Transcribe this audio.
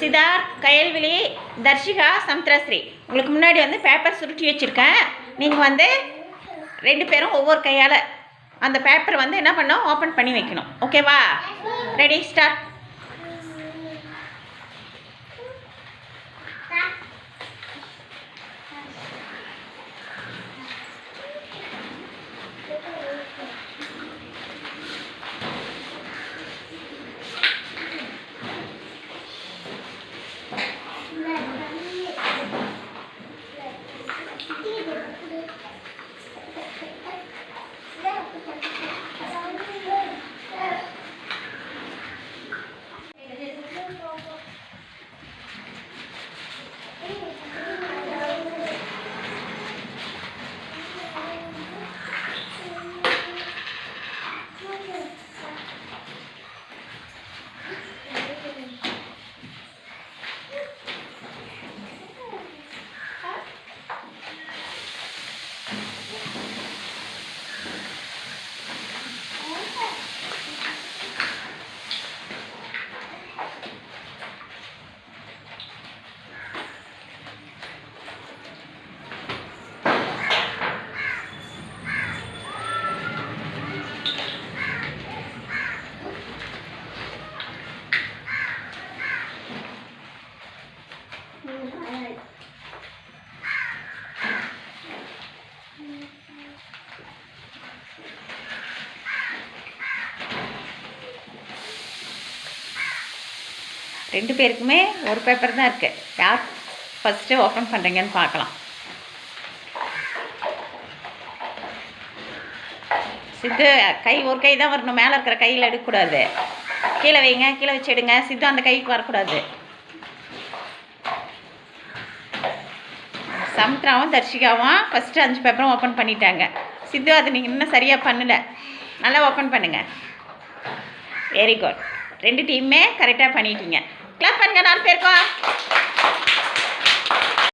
சிதார் கயல்விழி தர்ஷிகா சமுத்திரஸ்ரீ உங்களுக்கு முன்னாடி வந்து பேப்பர் சுருட்டி வச்சுருக்கேன். நீங்கள் வந்து ரெண்டு பேரும் ஒவ்வொரு கையால் அந்த பேப்பர் வந்து என்ன பண்ணோம் ஓப்பன் பண்ணி வைக்கணும். ஓகேவா ரெடி ஸ்டார்ட் ரெண்டு பேருக்குமே ஒரு பேப்பர் தான் இருக்குது யார் ஃபஸ்ட்டு ஓப்பன் பண்ணுறீங்கன்னு பார்க்கலாம். சித்து கை ஒரு கை தான் வரணும். மேலே இருக்கிற கையில் எடுக்கக்கூடாது. கீழே வைங்க. கீழே வச்சு எடுங்க. சித்து அந்த கைக்கு வரக்கூடாது. சமுத்திராவும் தர்ஷிகாவும் ஃபஸ்ட்டு அஞ்சு பேப்பரும் ஓப்பன் பண்ணிட்டாங்க. சித்து அது நீங்கள் இன்னும் சரியாக பண்ணலை. நல்லா ஓப்பன் பண்ணுங்கள் வெரி குட் ரெண்டு டீமுமே கரெக்டாக பண்ணிட்டீங்க. கிளாப் பண்ணுங்க நாலு பேருக்கும்.